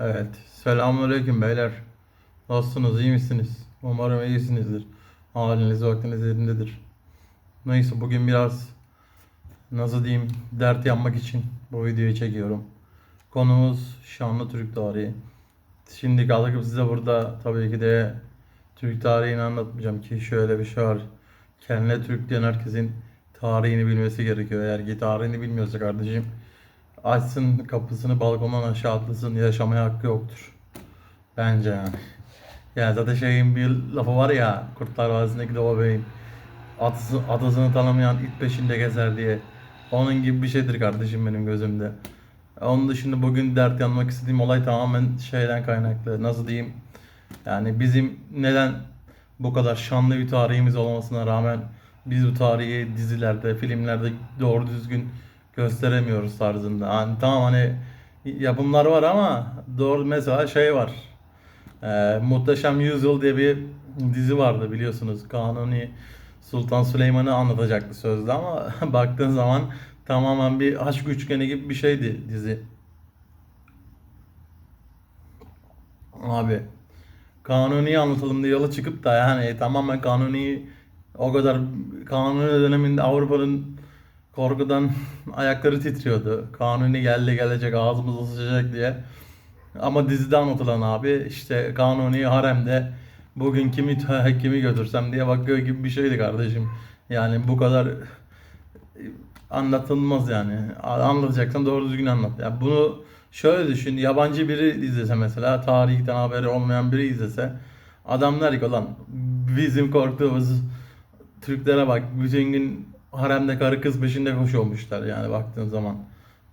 Evet. Selamünaleyküm beyler. Nasılsınız? iyi misiniz? Umarım iyisinizdir. Haliniz vaktiniz yerindedir. Neyse bugün biraz nasıl diyeyim dert yanmak için bu videoyu çekiyorum. Konumuz şanlı Türk tarihi. Şimdi kalkıp size burada tabii ki de Türk tarihini anlatmayacağım ki şöyle bir şey var. Kendine Türk diyen herkesin tarihini bilmesi gerekiyor. Eğer ki tarihini bilmiyorsa kardeşim açsın kapısını balkondan aşağı atlasın yaşamaya hakkı yoktur. Bence yani. Ya zaten şeyin bir lafı var ya Kurtlar Vadisi'ndeki de o beyim. Atası, atasını tanımayan it peşinde gezer diye. Onun gibi bir şeydir kardeşim benim gözümde. Onun dışında bugün dert yanmak istediğim olay tamamen şeyden kaynaklı. Nasıl diyeyim? Yani bizim neden bu kadar şanlı bir tarihimiz olmasına rağmen biz bu tarihi dizilerde, filmlerde doğru düzgün gösteremiyoruz tarzında. Hani tamam hani yapımlar var ama doğru mesela şey var. Ee, Muhteşem Yüzyıl diye bir dizi vardı biliyorsunuz. Kanuni Sultan Süleyman'ı anlatacaktı sözde ama baktığın zaman tamamen bir aşk üçgeni gibi bir şeydi dizi. Abi Kanuni'yi anlatalım diye yola çıkıp da yani tamamen Kanuni o kadar Kanuni döneminde Avrupa'nın korkudan ayakları titriyordu. Kanuni geldi gelecek ağzımıza sıçacak diye. Ama dizide anlatılan abi işte Kanuni haremde bugün kimi kimi götürsem diye bakıyor gibi bir şeydi kardeşim. Yani bu kadar anlatılmaz yani. Anlatacaksan doğru düzgün anlat. Yani bunu şöyle düşün. Yabancı biri izlese mesela tarihten haberi olmayan biri izlese adam der ki lan bizim korktuğumuz Türklere bak bütün gün haremde karı kız peşinde koşuyormuşlar yani baktığın zaman.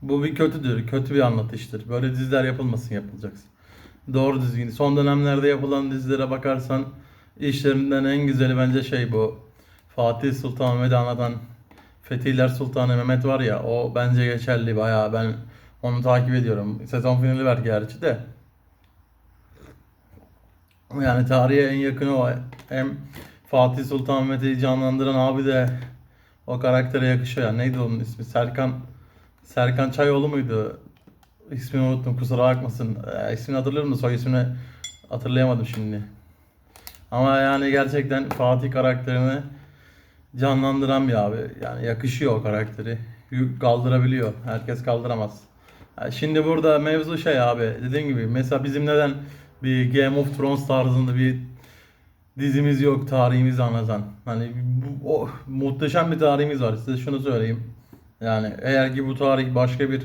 Bu bir kötüdür. Kötü bir anlatıştır. Böyle diziler yapılmasın yapılacaksın. Doğru düzgün. Son dönemlerde yapılan dizilere bakarsan işlerinden en güzeli bence şey bu. Fatih Sultan Mehmet'i anlatan Fetihler Sultanı Mehmet var ya o bence geçerli bayağı ben onu takip ediyorum. Sezon finali var gerçi de. Yani tarihe en yakını o. Hem Fatih Sultan Mehmet'i canlandıran abi de o karaktere yakışıyor. Yani neydi onun ismi? Serkan Serkan Çayoğlu muydu? İsmini unuttum kusura bakmasın. E, ismini hatırlıyorum da soy ismini hatırlayamadım şimdi. Ama yani gerçekten Fatih karakterini canlandıran bir abi. Yani yakışıyor o karakteri. Yük kaldırabiliyor. Herkes kaldıramaz. Yani şimdi burada mevzu şey abi. Dediğim gibi mesela bizim neden bir Game of Thrones tarzında bir dizimiz yok tarihimizi anlatan. Hani bu, o, muhteşem bir tarihimiz var. Size şunu söyleyeyim. Yani eğer ki bu tarih başka bir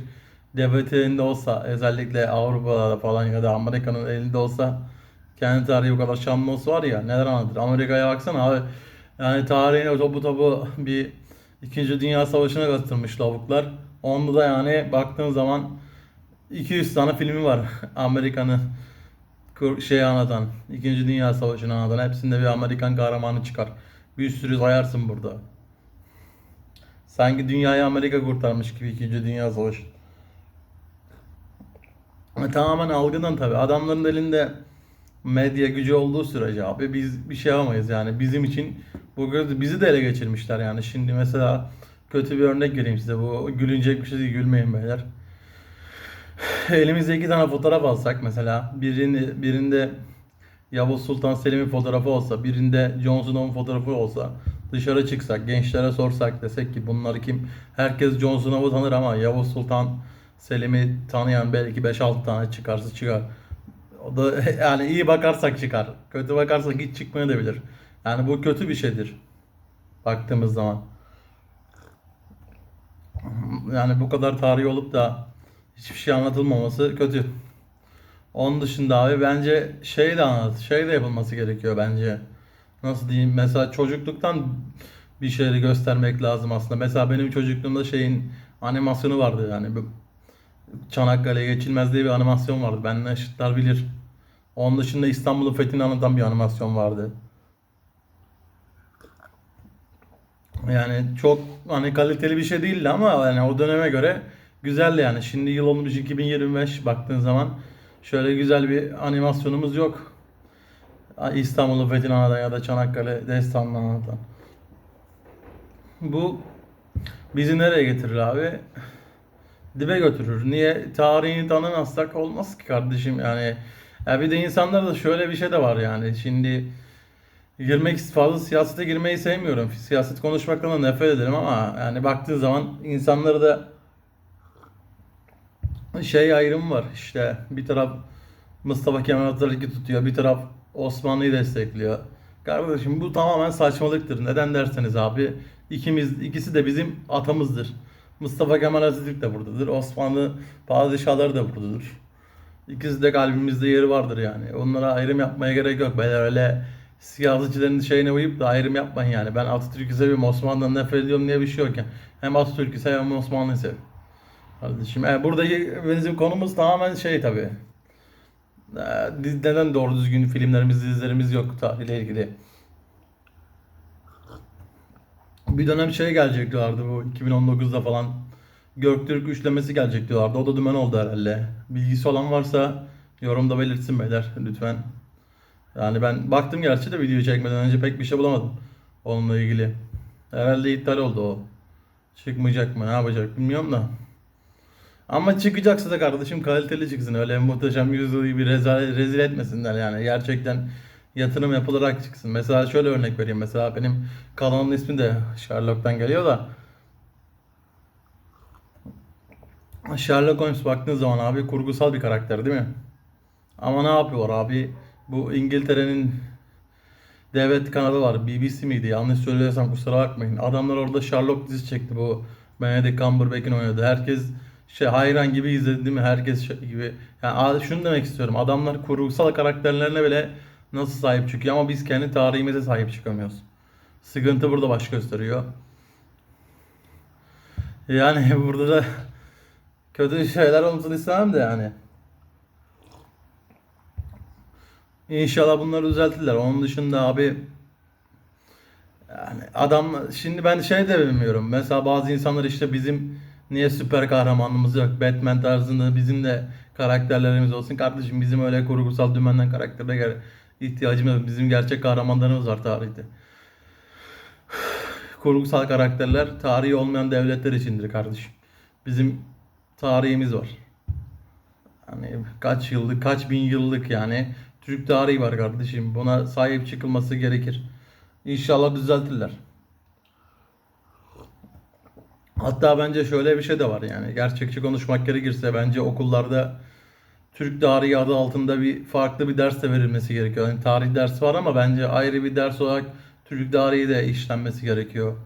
devlet elinde olsa özellikle Avrupa'da falan ya da Amerika'nın elinde olsa kendi tarihi bu kadar şanlı olsa var ya neler anlatır. Amerika'ya baksana abi. Yani tarihine topu topu bir İkinci Dünya Savaşı'na katılmış lavuklar. Onda da yani baktığın zaman 200 tane filmi var Amerika'nın şey anlatan, İkinci Dünya Savaşı'nı anlatan. Hepsinde bir Amerikan kahramanı çıkar. Bir sürü sayarsın burada. Sanki dünyayı Amerika kurtarmış gibi İkinci Dünya Savaşı. Ama Tamamen algıdan tabii. Adamların elinde medya gücü olduğu sürece abi biz bir şey yapamayız yani. Bizim için bu bizi de ele geçirmişler yani. Şimdi mesela kötü bir örnek vereyim size. Bu gülünecek bir şey değil. Gülmeyin beyler. Elimizde iki tane fotoğraf alsak mesela birini, birinde Yavuz Sultan Selim'in fotoğrafı olsa, birinde Jon Snow'un fotoğrafı olsa, dışarı çıksak, gençlere sorsak desek ki bunlar kim? Herkes Jon Snow'u tanır ama Yavuz Sultan Selim'i tanıyan belki 5-6 tane çıkarsa çıkar. O da yani iyi bakarsak çıkar. Kötü bakarsak hiç çıkmayabilir. Yani bu kötü bir şeydir. Baktığımız zaman. Yani bu kadar tarih olup da hiçbir şey anlatılmaması kötü. Onun dışında abi bence şey de anlat, şey de yapılması gerekiyor bence. Nasıl diyeyim? Mesela çocukluktan bir şeyleri göstermek lazım aslında. Mesela benim çocukluğumda şeyin animasyonu vardı yani. Çanakkale'ye geçilmez diye bir animasyon vardı. Benden eşitler bilir. Onun dışında İstanbul'un fethini anlatan bir animasyon vardı. Yani çok hani kaliteli bir şey değildi ama yani o döneme göre güzeldi yani. Şimdi yıl olmuş 2025 baktığın zaman şöyle güzel bir animasyonumuz yok. İstanbul'un fethini anlatan ya da Çanakkale destanını anlatan. Bu bizi nereye getirir abi? dibe götürür. Niye? Tarihini tanımazsak olmaz ki kardeşim yani. Ya bir de insanlarda şöyle bir şey de var yani. Şimdi girmek fazla siyasete girmeyi sevmiyorum. Siyaset konuşmaktan da nefret ederim ama yani baktığın zaman insanları da şey ayrımı var. İşte bir taraf Mustafa Kemal Atatürk'ü tutuyor, bir taraf Osmanlı'yı destekliyor. Kardeşim bu tamamen saçmalıktır. Neden derseniz abi ikimiz ikisi de bizim atamızdır. Mustafa Kemal Atatürk de buradadır. Osmanlı padişahları da buradadır. İkisi de kalbimizde yeri vardır yani. Onlara ayrım yapmaya gerek yok. Böyle öyle siyasetçilerin şeyine uyup da ayrım yapmayın yani. Ben Atatürk'ü seviyorum, Osmanlı'dan nefret ediyorum diye bir şey yok yani. Hem Atatürk'ü seviyorum Osmanlı'yı seviyorum. Kardeşim e, buradaki bizim konumuz tamamen şey tabi. Neden doğru düzgün filmlerimiz, dizilerimiz yok tarihle ilgili. Bir dönem şey gelecek diyorlardı bu 2019'da falan. Göktürk üçlemesi gelecek diyorlardı. O da dümen oldu herhalde. Bilgisi olan varsa yorumda belirtsin beyler lütfen. Yani ben baktım gerçi de video çekmeden önce pek bir şey bulamadım. Onunla ilgili. Herhalde iptal oldu o. Çıkmayacak mı ne yapacak bilmiyorum da. Ama çıkacaksa da kardeşim kaliteli çıksın. Öyle muhteşem yüzyıl gibi rezil, rezil etmesinler yani. Gerçekten yatırım yapılarak çıksın. Mesela şöyle örnek vereyim. Mesela benim kanalımın ismi de Sherlock'tan geliyor da. Sherlock Holmes baktığın zaman abi kurgusal bir karakter değil mi? Ama ne yapıyor abi? Bu İngiltere'nin devlet kanalı var. BBC miydi? Yanlış söylüyorsam kusura bakmayın. Adamlar orada Sherlock dizisi çekti bu. Benedict Cumberbatch'in oynadı. Herkes şey hayran gibi izledi değil mi? Herkes şey gibi. Yani şunu demek istiyorum. Adamlar kurgusal karakterlerine bile nasıl sahip çıkıyor ama biz kendi tarihimize sahip çıkamıyoruz. Sıkıntı burada baş gösteriyor. Yani burada da kötü şeyler olmasını istemem de yani. İnşallah bunları düzeltirler. Onun dışında abi yani adam şimdi ben şey de bilmiyorum. Mesela bazı insanlar işte bizim niye süper kahramanımız yok? Batman tarzında bizim de karakterlerimiz olsun. Kardeşim bizim öyle kurgusal dümenden karaktere gel ihtiyacımız yok. Bizim gerçek kahramanlarımız var tarihte. Kurgusal karakterler tarihi olmayan devletler içindir kardeşim. Bizim tarihimiz var. Yani kaç yıllık, kaç bin yıllık yani Türk tarihi var kardeşim. Buna sahip çıkılması gerekir. İnşallah düzeltirler. Hatta bence şöyle bir şey de var yani. Gerçekçi konuşmak gerekirse bence okullarda Türk tarihi adı altında bir farklı bir ders de verilmesi gerekiyor. Yani tarih dersi var ama bence ayrı bir ders olarak Türk tarihi de işlenmesi gerekiyor.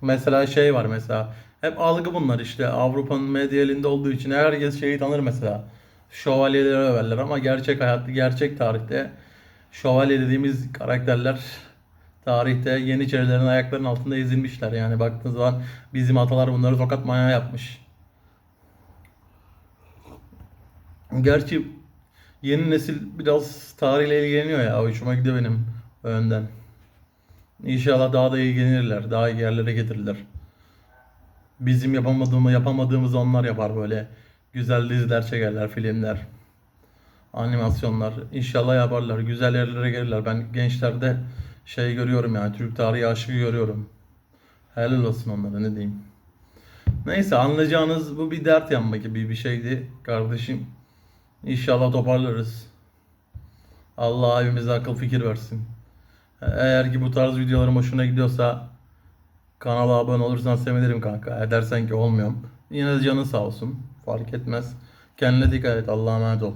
Mesela şey var mesela. Hep algı bunlar işte. Avrupa'nın medya elinde olduğu için herkes şeyi tanır mesela. Şövalyeleri överler ama gerçek hayatta, gerçek tarihte şövalye dediğimiz karakterler tarihte Yeniçerilerin ayaklarının altında ezilmişler. Yani baktığınız zaman bizim atalar bunları tokat manyağı yapmış. Gerçi yeni nesil biraz tarihle ilgileniyor ya. Hoşuma gidiyor benim önden. İnşallah daha da ilgilenirler. Daha iyi yerlere getirirler. Bizim yapamadığımı yapamadığımız onlar yapar böyle. Güzel diziler çekerler, filmler, animasyonlar. İnşallah yaparlar. Güzel yerlere gelirler. Ben gençlerde şey görüyorum yani Türk tarihi aşığı görüyorum. Helal olsun onlara ne diyeyim. Neyse anlayacağınız bu bir dert yanma gibi bir şeydi kardeşim. İnşallah toparlarız. Allah evimize akıl fikir versin. Eğer ki bu tarz videolarım hoşuna gidiyorsa kanala abone olursan sevinirim kanka. Edersen ki olmuyorum. Yine de canın sağ olsun. Fark etmez. Kendine dikkat et. Allah'a emanet ol.